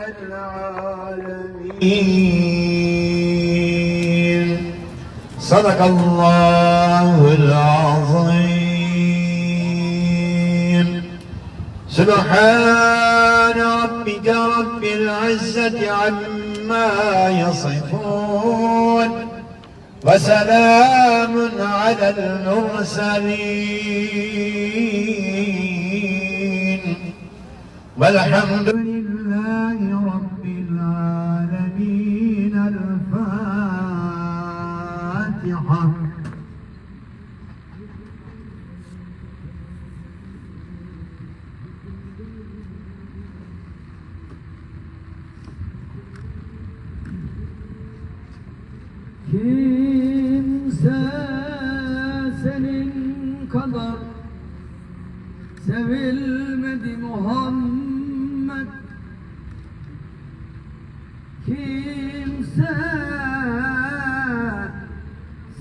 العالمين. صدق الله العظيم. سبحان ربك رب العزة عما يصفون. وسلام على المرسلين. والحمد لله sevilmedi Muhammed. Kimse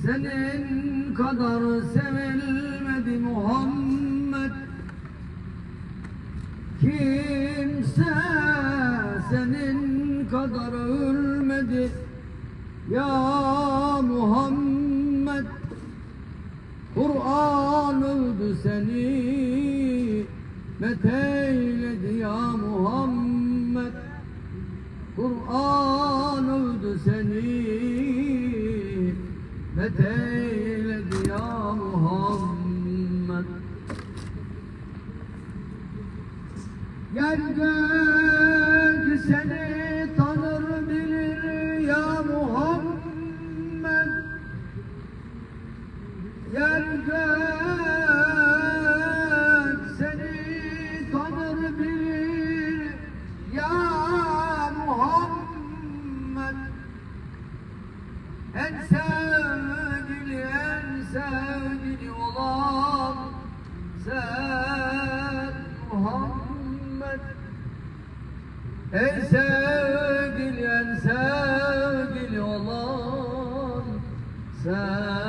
senin kadar sevilmedi Muhammed. Kimse senin kadar ölmedi ya Muhammed. Kur'an öldü seni Meteyledi ya Muhammed. Kur'an öldü seni. Meteyledi ya Muhammed. Yer seni tanır bilir ya Muhammed. Yer sen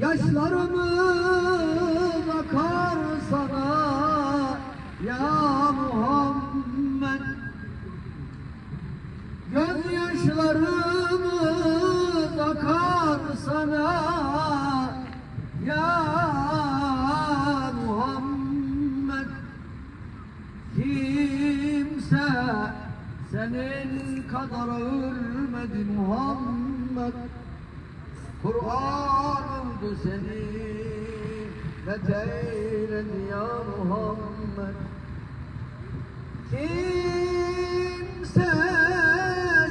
Yaşlarımız akar sana ya Muhammed. Gözyaşlarımız akar sana ya Muhammed. Kimse senin kadar ölmedi Muhammed Kur'an öldü seni Feteyledi ya Muhammed. Kimse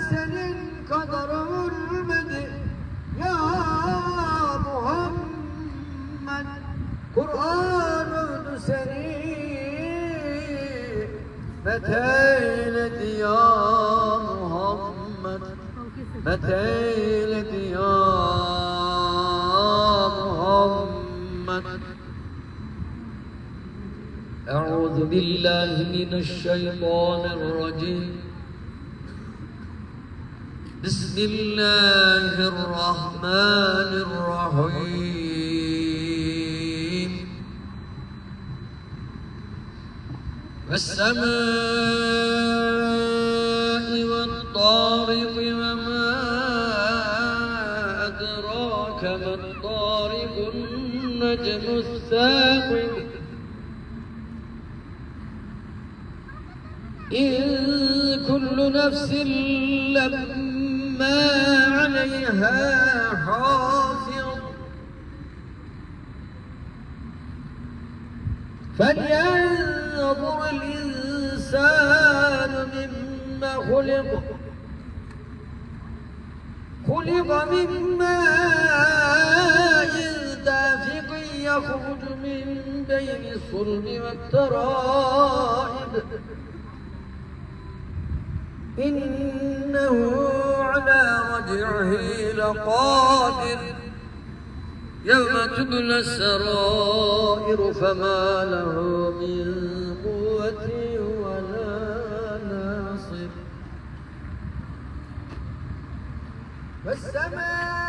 senin kadar ölmedi Ya Muhammed. Kur'an öldü seni Feteyledi ya Muhammed. Feteyledi ya أعوذ بالله من الشيطان الرجيم. بسم الله الرحمن الرحيم. والسماء والطارق النجم الثاقب إن كل نفس لما عليها حافظ فلينظر الإنسان مما خلق. خلق من ماء دافق يخرج من بين الصلب والترائب. إنه على رجعه لقادر. يوم تبلى السرائر فما له من قوة ولا ناصر. والسماء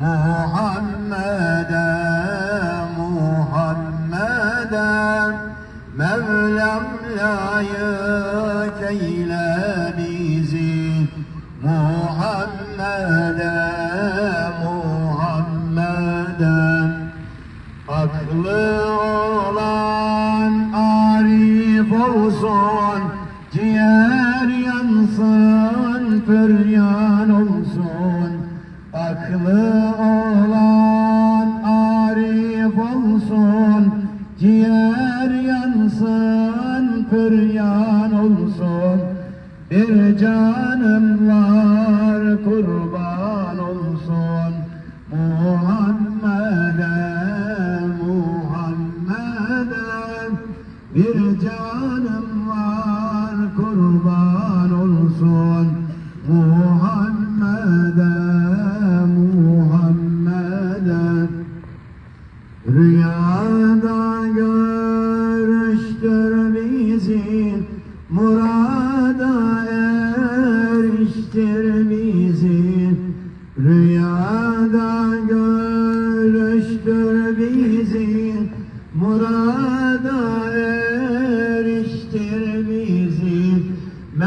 Muhammed'e, Muhammed'e Mevlam layık eyle bizi. Muhammed'e, Muhammed'e Aklı olan arif olsun Ciğer yansın, püryan olsun. Aklı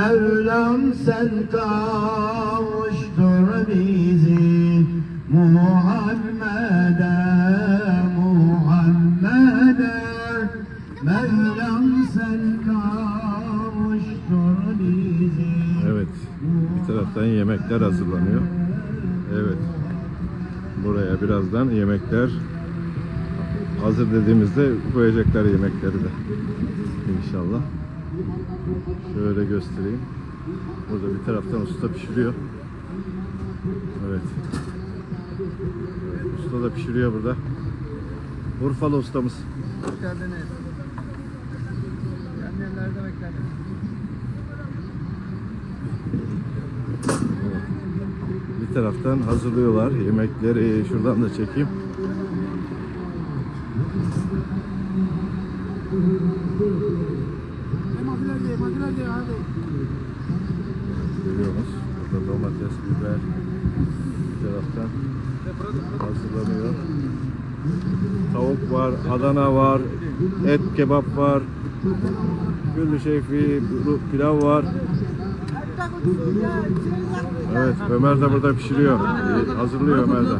Mevlam sen kavuştur bizi Muhammed'e, Muhammed'e Mevlam sen kavuştur bizi Evet. Bir taraftan yemekler hazırlanıyor. Evet. Buraya birazdan yemekler hazır dediğimizde koyacaklar yemekleri de. İnşallah. Şöyle göstereyim. Burada bir taraftan usta pişiriyor. Evet. Usta da pişiriyor burada. Urfalı ustamız. Hoş geldiniz. Kendilerde bekledim. Bir taraftan hazırlıyorlar yemekleri. Şuradan da çekeyim. Görüyoruz. Burada domates, biber bir taraftan hazırlanıyor. Tavuk var, Adana var, et kebap var, güllü şefi, pilav var. Evet, Ömer de burada pişiriyor. Ee, Hazırlıyor Ömer de.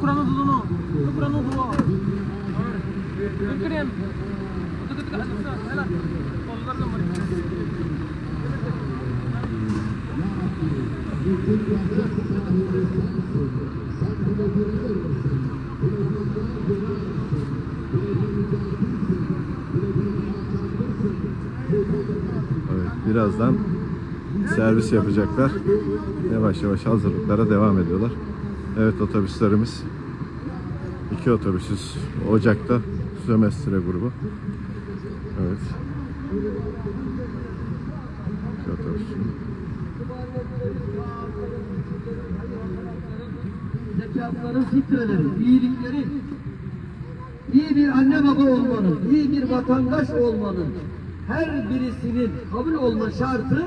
Evet, birazdan servis yapacaklar. Yavaş yavaş hazırlıklara devam ediyorlar. Evet otobüslerimiz. iki otobüsüz Ocak'ta Sömestre grubu. Evet. İki. Zekatların, fitreleri, iyilikleri, iyi bir anne baba olmanın, iyi bir vatandaş olmanın her birisinin kabul olma şartı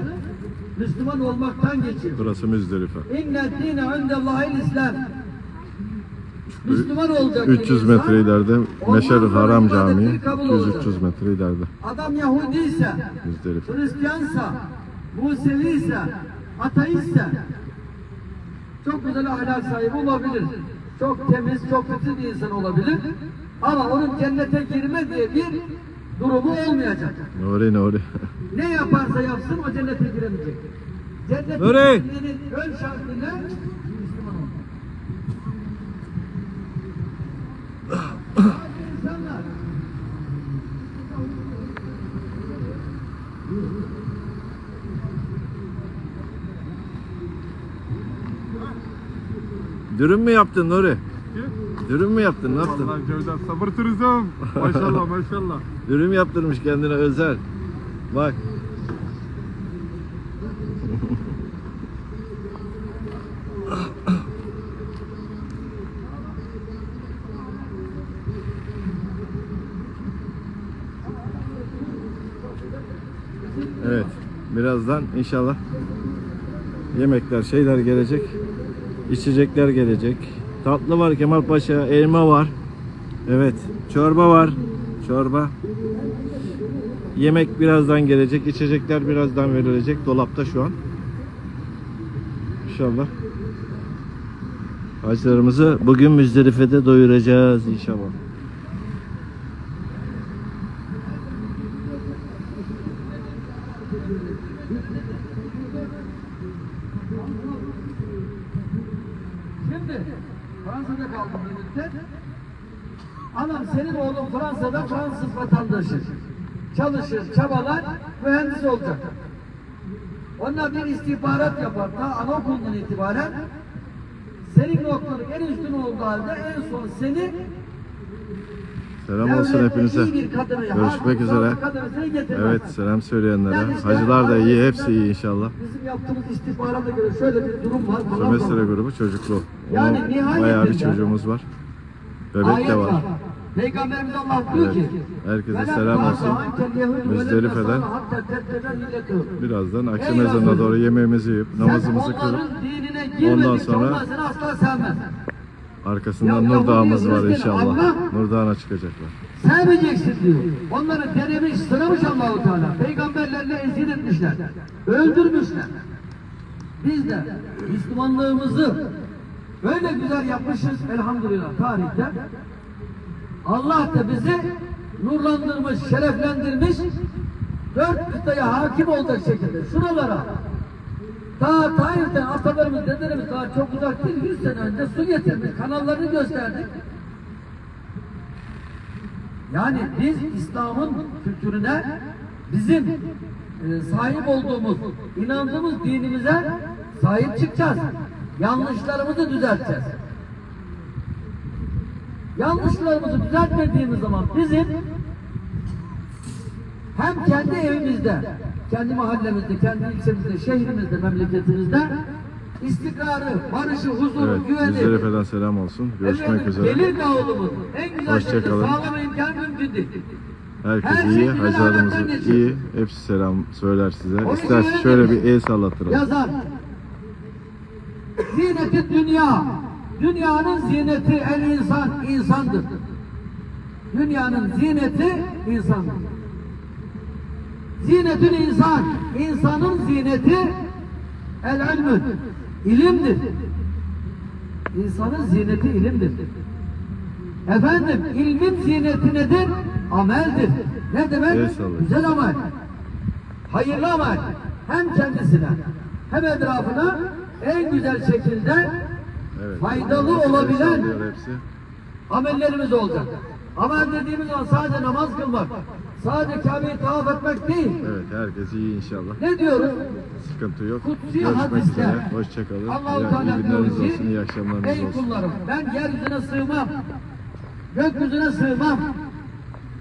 Müslüman olmaktan geçiyor. Burası Müzdelife. İnne dine indellahil İslam. Müslüman olacak. 300 bir insan, metre ileride sonra Haram Camii. kabul olacak. 100-300 metre ileride. Adam Yahudi ise. Hristiyansa, Musevi ise, ateistse çok güzel ahlak sahibi olabilir. Çok temiz, çok kötü bir insan olabilir. Ama onun cennete girme diye bir durumu olmayacak. Nuri Nuri. Ne yaparsa yapsın o cennete giremeyecek. Cennete Nuri! girmenin ön şartı ne? Müslüman olmak. Dürüm mü yaptın Nuri? Dürüm mü yaptın? Ne yaptın? Vallahi Cevdet sabır turizm. Maşallah maşallah. Dürüm yaptırmış kendine özel. Bak. Evet. Birazdan inşallah yemekler, şeyler gelecek. İçecekler gelecek. Tatlı var Kemal Paşa, elma var. Evet, çorba var. Çorba. Yemek birazdan gelecek, içecekler birazdan verilecek. Dolapta şu an. İnşallah. Hacılarımızı bugün Müzdelife'de doyuracağız inşallah. Vatandaşı. Çalışır, çabalar, mühendis olacak. Onlar bir istihbarat yapar. Ta anaokulundan itibaren senin noktanın en üstün olduğu halde en son seni Selam olsun hepinize. Görüşmek üzere. Evet, selam söyleyenlere. Yani Hacılar da iyi, hepsi iyi inşallah. Bizim yaptığımız istihbarata göre şöyle bir durum var. Sömestre grubu çocuklu. Yani Onun nihayetinde- bayağı bir çocuğumuz var. Bebek de var. Peygamberimiz Allah diyor ki Herkese "Velen selam olsun. Müzdelife'den lennasara hatta tetteben milletu." Birazdan akşam ezanına doğru yemeğimizi yiyip namazımızı kılıp girmedikçe sonra- arkasından Nur Dağımız var inşallah. Allah- Nur Dağı'na çıkacaklar. Sevmeyeceksin diyor. Onları denemiş, sınamış Allahu Teala. Peygamberlerle eziyet etmişler. Öldürmüşler. Biz de Müslümanlığımızı böyle güzel yapmışız elhamdülillah tarihte. Allah da bizi nurlandırmış, şereflendirmiş. Dört kıtaya hakim olacak şekilde şuralara daha Taif'ten atalarımız, dedelerimiz daha çok uzak değil, 100 sene önce su getirdik, kanallarını gösterdik. Yani biz İslam'ın kültürüne bizim e, sahip olduğumuz, inandığımız dinimize sahip çıkacağız. Yanlışlarımızı düzelteceğiz. Yanlışlarımızı düzeltmediğimiz zaman bizim hem kendi evimizde, kendi mahallemizde, kendi ilçemizde, şehrimizde, memleketimizde istikrarı, barışı, huzuru, Evet, güveni, Müzdelife'den selam olsun. Görüşmek efendim, üzere. gelir dağılımı en güzel Hoşça şekilde sağlama imkan mümkün değil. Herkes Her iyi, hacılarımız iyi. Hepsi selam söyler size. Onun İsterse şöyle öyle bir el sallattıralım. Yazar. Zineti dünya. Dünyanın zineti el insan, insandır. Dünyanın zineti insandır. Zinetül insan, insanın zineti el ilmü, ilimdir. İnsanın zineti ilimdir. Efendim, ilmin zineti nedir? Ameldir. Ne demek? Sallayın. Güzel amel. Hayırlı amel. Hem kendisine hem etrafına en güzel şekilde Evet. faydalı olabilen amellerimiz olacak. Amel dediğimiz zaman sadece namaz kılmak, sadece Kabe'yi tavaf etmek değil. Evet, herkes iyi inşallah. Ne diyoruz? Sıkıntı yok. Kutsi Görüşmek üzere. Hoşçakalın. Allah-u Teala iyi diyor günleriniz ki olsun, iyi akşamlarınız Ey olsun. kullarım ben yeryüzüne sığmam. Gökyüzüne sığmam.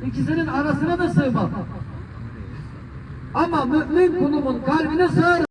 İkisinin arasına da sığmam. Ama mümin kulumun kalbine sığar.